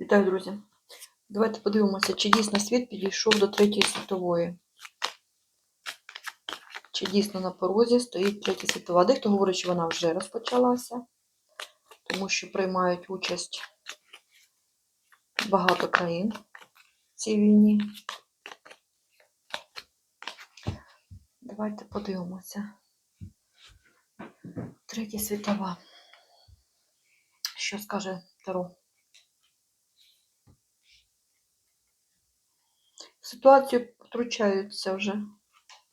Вітаю, друзі! Давайте подивимося, чи дійсно світ підійшов до Третьої світової. Чи дійсно на порозі стоїть Третя світова. Дехто говорить, що вона вже розпочалася, тому що приймають участь багато країн в цій війні. Давайте подивимося. Третя світова. Що скаже Таро? В ситуацію втручаються вже.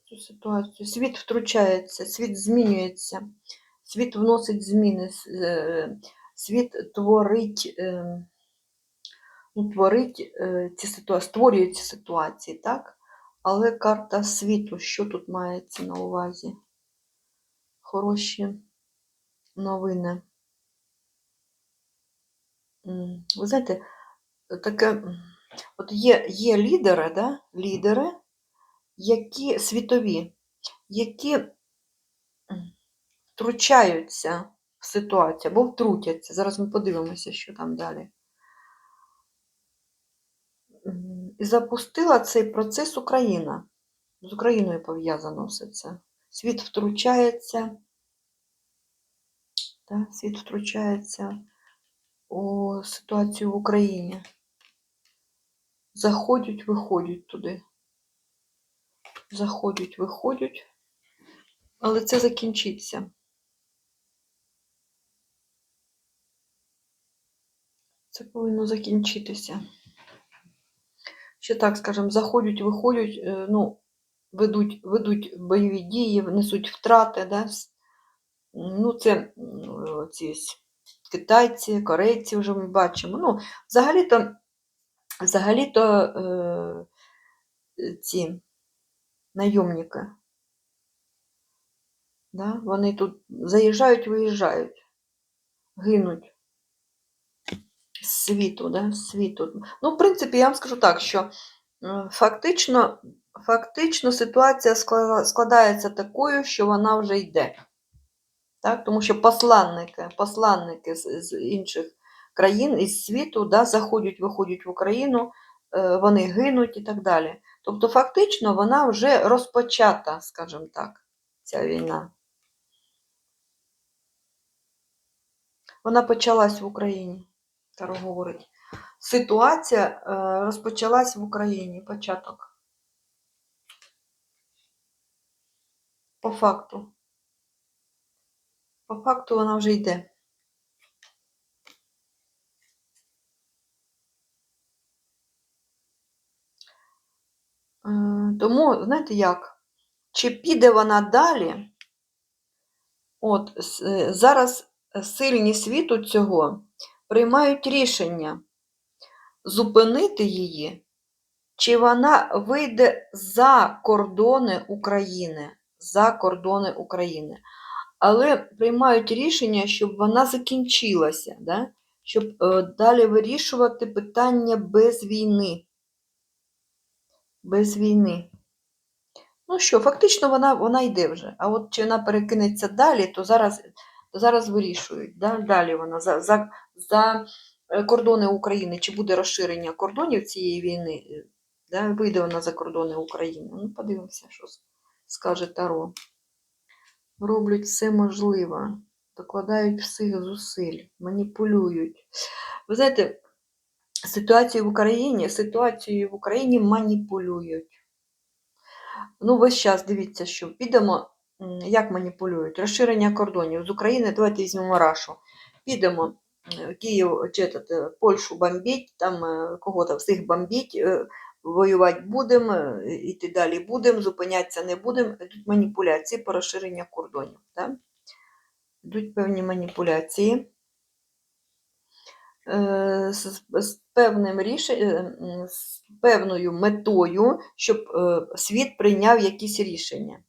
Цю ситуацію. Світ втручається, світ змінюється, світ вносить зміни, е, світ творить, е, ну, творить е, ці ситуації, створює ці ситуації, так? Але карта світу, що тут мається на увазі? Хороші новини. Ви знаєте, таке, от є, є лідери, да? лідери, які світові, які втручаються в ситуацію або втрутяться. Зараз ми подивимося, що там далі. І запустила цей процес Україна. З Україною пов'язано все це. Світ втручається, да? світ втручається у ситуацію в Україні. Заходять, виходять туди. Заходять, виходять. Але це закінчиться. Це повинно закінчитися. Ще так, скажемо, заходять, виходять, е, ну, ведуть, ведуть бойові дії, несуть втрати. Да? Ну, це ці китайці, корейці вже ми бачимо. Ну, взагалі-то, взагалі-то е, ці найомники, да? вони тут заїжджають, виїжджають, гинуть з світу, да? з світу. Ну, в принципі, я вам скажу так, що е, фактично, фактично ситуація складається такою, що вона вже йде. Так? Тому що посланники, посланники з, з інших країн, із світу, да, заходять, виходять в Україну, е, вони гинуть і так далі. Тобто, фактично, вона вже розпочата, скажімо так, ця війна. Вона почалась в Україні, Таро говорить. Ситуація е, розпочалась в Україні, початок. По факту. По факту вона вже йде. Е, Тому, знаєте як, чи піде вона далі? От е, зараз сильні світу цього приймають рішення зупинити її, чи вона вийде за кордони України, за кордони України. Але приймають рішення, щоб вона закінчилася, да? щоб е, далі вирішувати питання без війни. Без війни. Ну що, фактично вона, вона йде вже. А от чи вона перекинеться далі, то зараз, то зараз вирішують. Да? Далі вона за, за, за е, кордони України, чи буде розширення кордонів цієї війни, е, да? вийде вона за кордони України. Ну, подивимося, що скаже Таро. Роблять все можливе, докладають всіх зусиль, маніпулюють. Ви знаєте, ситуацію в Україні, ситуацією в Україні маніпулюють. Ну, весь час дивіться, що підемо, як маніпулюють. Розширення кордонів з України, давайте візьмемо Рашу. Підемо Київ, чи этот, е, Польщу бомбіть, там е, кого-то всіх бомбіть, е, воювати будемо, іти далі будемо, зупинятися не будемо. Йдуть маніпуляції по розширенню кордонів. Так? Йдуть певні маніпуляції. Е, З, певним рішенням, з певною метою, щоб е, світ прийняв якісь рішення,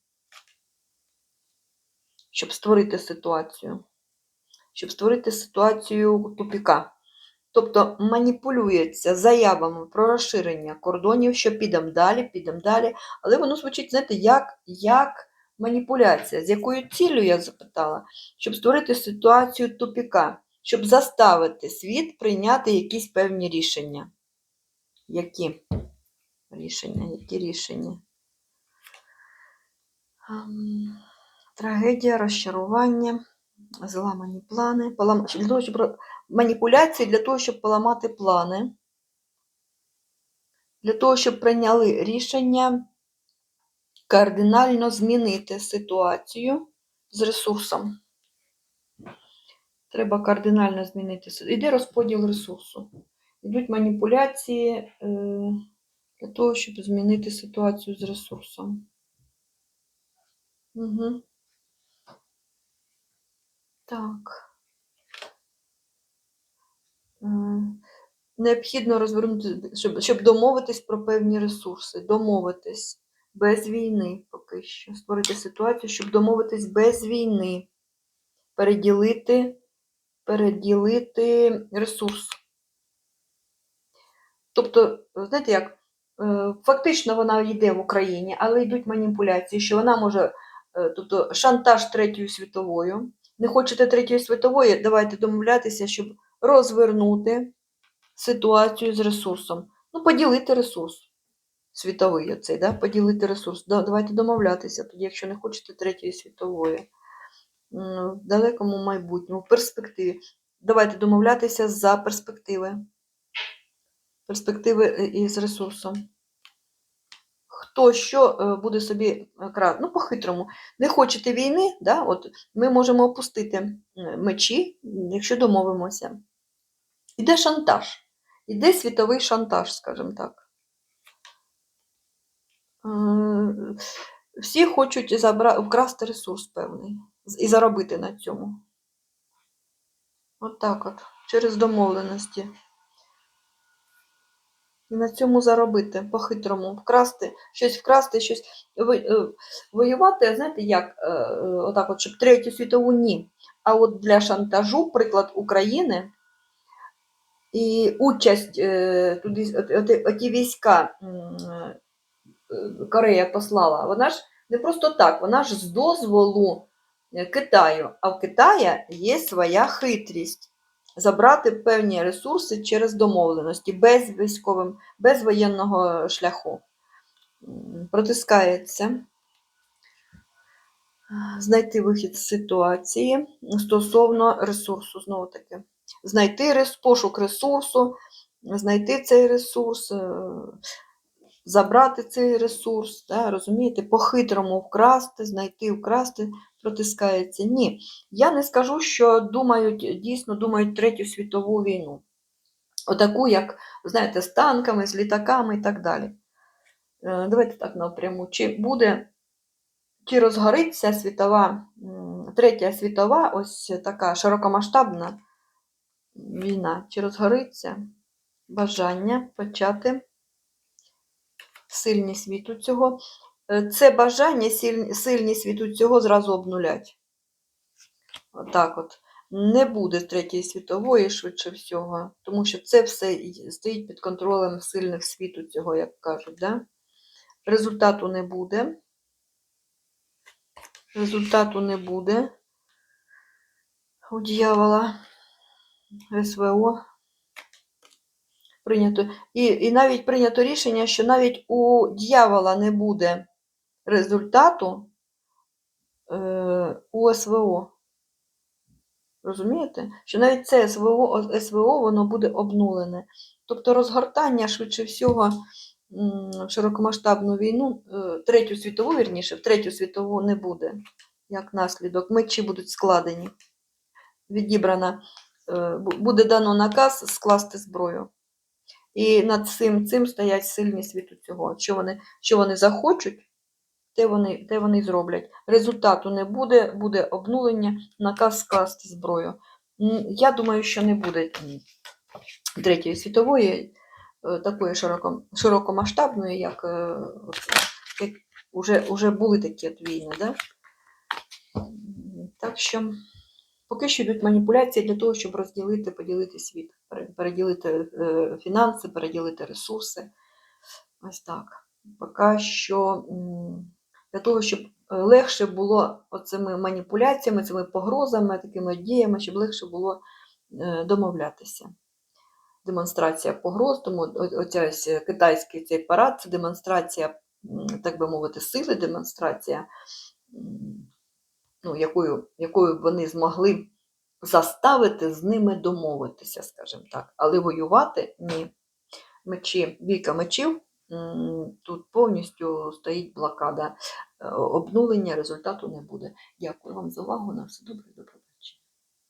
щоб створити ситуацію, щоб створити ситуацію тупіка. Тобто маніпулюється заявами про розширення кордонів, що підемо далі, підемо далі. Але воно звучить, знаєте, як, як маніпуляція. З якою ціллю я запитала? Щоб створити ситуацію тупіка, щоб заставити світ прийняти якісь певні рішення. Які рішення? Які рішення? Трагедія, розчарування, зламані плани, полам... для того, щоб... маніпуляції для того, щоб поламати плани, для того, щоб прийняли рішення кардинально змінити ситуацію з ресурсом. Треба кардинально змінити. Іде розподіл ресурсу. Йдуть маніпуляції е, для того, щоб змінити ситуацію з ресурсом. Угу. Так. Е, Необхідно розвернути, щоб, щоб домовитись про певні ресурси. Домовитись без війни поки що. Створити ситуацію, щоб домовитись без війни. Переділити, переділити ресурс. Тобто, знаєте як, е, фактично вона йде в Україні, але йдуть маніпуляції, що вона може, е, тобто шантаж Третьою світовою. Не хочете Третьої світової, давайте домовлятися, щоб розвернути ситуацію з ресурсом. Ну, поділити ресурс світовий оцей, да? поділити ресурс. Да, Давайте домовлятися, тоді, якщо не хочете Третьої світової. В далекому майбутньому, в перспективі. Давайте домовлятися за перспективи. Перспективи е, із ресурсом. Хто що е, буде собі крати? Ну, по-хитрому. Не хочете війни, да? От ми можемо опустити е, мечі, якщо домовимося. Іде шантаж. Іде світовий шантаж, скажімо так. Е, Всі хочуть забра... вкрасти ресурс певний і заробити на цьому. От от, через домовленості. І на цьому заробити по-хитрому, вкрасти, щось вкрасти, щось е, воювати, знаєте, як, е, е, отак от, щоб третю світову ні. А от для шантажу, приклад України і участь туди, от- от- оті війська Корея послала, вона ж не просто так, вона ж з дозволу Китаю, а в Китаї є своя хитрість забрати певні ресурси через домовленості, без військовим, без воєнного шляху. Протискається знайти вихід з ситуації стосовно ресурсу, знову таки. Знайти пошук ресурсу, знайти цей ресурс, е, забрати цей ресурс, да, розумієте, по-хитрому вкрасти, знайти, вкрасти, протискається. Ні. Я не скажу, що думають, дійсно думають Третю світову війну. Отаку, як, знаєте, з танками, з літаками і так далі. Е, Давайте так напряму. Чи буде, чи розгориться світова, третя світова, ось така широкомасштабна війна, чи розгориться бажання почати сильність світу цього. Е, Це бажання, силь- сильність світу цього зразу обнулять. Отак от. Не буде Третьої світової, швидше всього, тому що це все стоїть під контролем сильних світу цього, як кажуть. Да? Результату не буде. Результату не буде. У дьявола СВО прийнято. І, і навіть прийнято рішення, що навіть у дьявола не буде результату е, у СВО. Розумієте? Що навіть це СВО, СВО воно буде обнулене. Тобто розгортання, швидше всього, в широкомасштабну війну, е, третю світову, вірніше, в третю світову не буде, як наслідок. Мечі будуть складені. Відібрана, е, буде дано наказ скласти зброю. І над цим, цим стоять сильні світу цього. Що вони, що вони захочуть, те вони, те вони зроблять. Результату не буде, буде обнулення, наказ скласти зброю. Я думаю, що не буде Третьої світової, е, такої широко, широкомасштабної, як, е, як уже, уже були такі от війни. Да? Так що поки що йдуть маніпуляції для того, щоб розділити, поділити світ, переділити е, фінанси, переділити ресурси. Ось так. Поки що для того, щоб е, легше було оцими маніпуляціями, цими погрозами, такими діями, щоб легше було е, домовлятися. Демонстрація погроз, тому оця е, китайський цей парад це демонстрація, так би мовити, сили, демонстрація, ну, якою, якою вони змогли заставити з ними домовитися, скажімо так. Але воювати ні. Мечі, бійка мечів, тут повністю стоїть блокада. Е, Обнулення результату не буде. Дякую вам за увагу. На все добре, добре.